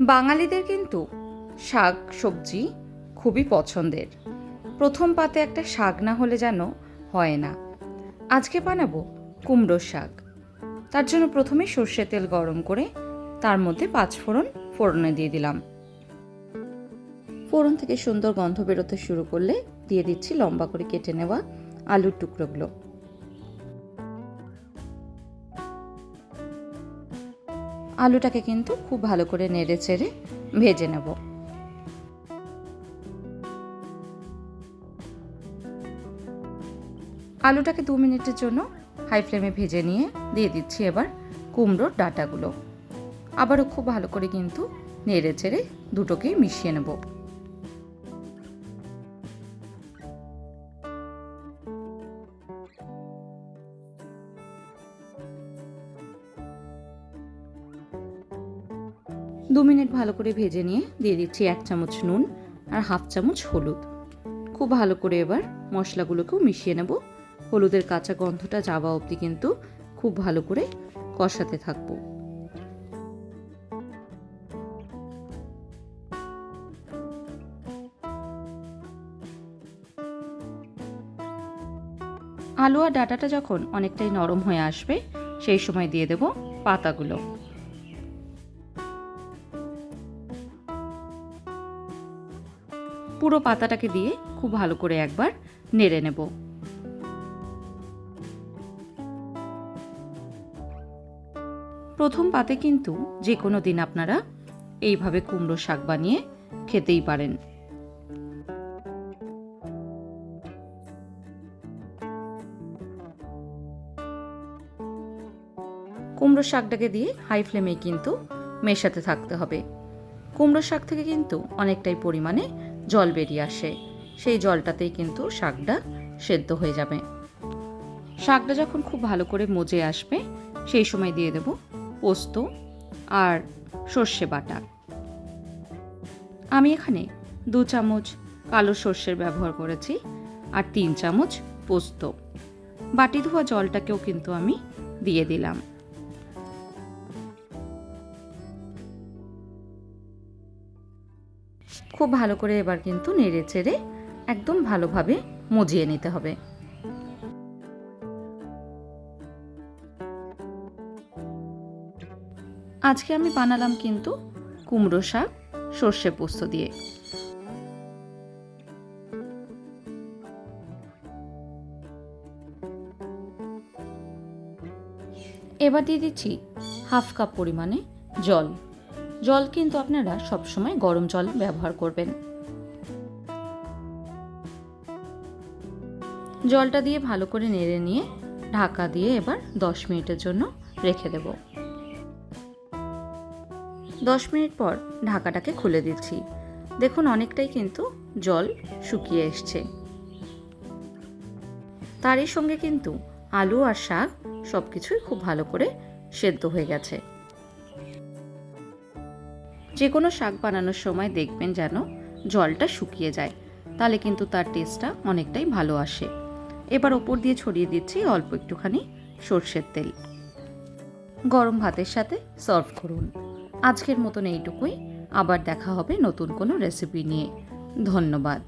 বাঙালিদের কিন্তু শাক, সবজি খুবই পছন্দের। প্রথম পাতে একটা শাক না হলে যেন হয় না। আজকে বানাবো কুমড়োর শাক। তার জন্য প্রথমে সর্ষে তেল গরম করে তার মধ্যে পাঁচ ফোড়ন ফোড়নে দিয়ে দিলাম। ফোড়ন থেকে সুন্দর গন্ধ বেরোতে শুরু করলে দিয়ে দিচ্ছি লম্বা করে কেটে নেওয়া আলুর টুকরোগুলো। আলুটাকে কিন্তু খুব ভালো করে নেড়ে চেড়ে ভেজে নেব। আলুটাকে দু মিনিটের জন্য হাই ফ্লেমে ভেজে নিয়ে দিয়ে দিচ্ছি এবার কুমড়োর ডাটাগুলো। আবারও খুব ভালো করে কিন্তু নেড়ে চেড়ে দুটোকেই মিশিয়ে নেব। দু মিনিট ভালো করে ভেজে নিয়ে দিয়ে দিচ্ছি এক চামচ নুন আর হাফ চামচ হলুদ। খুব ভালো করে এবার মশলাগুলোকেও মিশিয়ে নেব। হলুদের কাঁচা গন্ধটা যাওয়া অবধি কিন্তু খুব ভালো করে কষাতে থাকব। আলু আর ডাটাটা যখন অনেকটাই নরম হয়ে আসবে, সেই সময় দিয়ে দেব পাতাগুলো। পুরো পাতাটাকে দিয়ে খুব ভালো করে একবার নেড়ে নেব। প্রথম পাতে কিন্তু যে কোনো দিন আপনারা এইভাবে কুমড়ো শাক বানিয়ে খেতেই পারেন। কুমড়ো শাকটাকে দিয়ে হাই ফ্লেমে কিন্তু মেশাতে থাকতে হবে। কুমড়ো শাক থেকে কিন্তু অনেকটাই পরিমাণে জল বেরিয়ে আসে। সেই জলটাতেই কিন্তু শাকটা সেদ্ধ হয়ে যাবে। শাকটা যখন খুব ভালো করে মজে আসবে, সেই সময় দিয়ে দেব পোস্ত আর সর্ষে বাটা। আমি এখানে দু চামচ কালো সর্ষের ব্যবহার করেছি আর তিন চামচ পোস্ত। বাটি ধোয়া জলটাকেও কিন্তু আমি দিয়ে দিলাম। খুব ভালো করে এবার কিন্তু নেড়ে চেড়ে একদম ভালোভাবে মজিয়ে নিতে হবে। আজকে আমি বানালাম কিন্তু কুমড়ো শাক, সর্ষে পোস্ত দিয়ে। এবার দিয়ে দিচ্ছি হাফ কাপ পরিমাণে জল। জল কিন্তু আপনারা সবসময় গরম জল ব্যবহার করবেন। জলটা দিয়ে ভালো করে নেড়ে নিয়ে ঢাকা দিয়ে এবার দশ মিনিটের জন্য রেখে দেব। দশ মিনিট পর ঢাকাটাকে খুলে দিচ্ছি। দেখুন অনেকটাই কিন্তু জল শুকিয়ে এসছে। তারই সঙ্গে কিন্তু আলু আর শাক সব কিছুই খুব ভালো করে সেদ্ধ হয়ে গেছে। যে কোনো শাক বানানোর সময় দেখবেন যেন জলটা শুকিয়ে যায়। তাহলে কিন্তু তার টেস্টটা অনেকটাই ভালো আসে। এবার ওপর দিয়ে ছড়িয়ে দিচ্ছি অল্প একটুখানি সর্ষের তেল। গরম ভাতের সাথে সার্ভ করুন। আজকের মতন এইটুকুই। আবার দেখা হবে নতুন কোনো রেসিপি নিয়ে। ধন্যবাদ।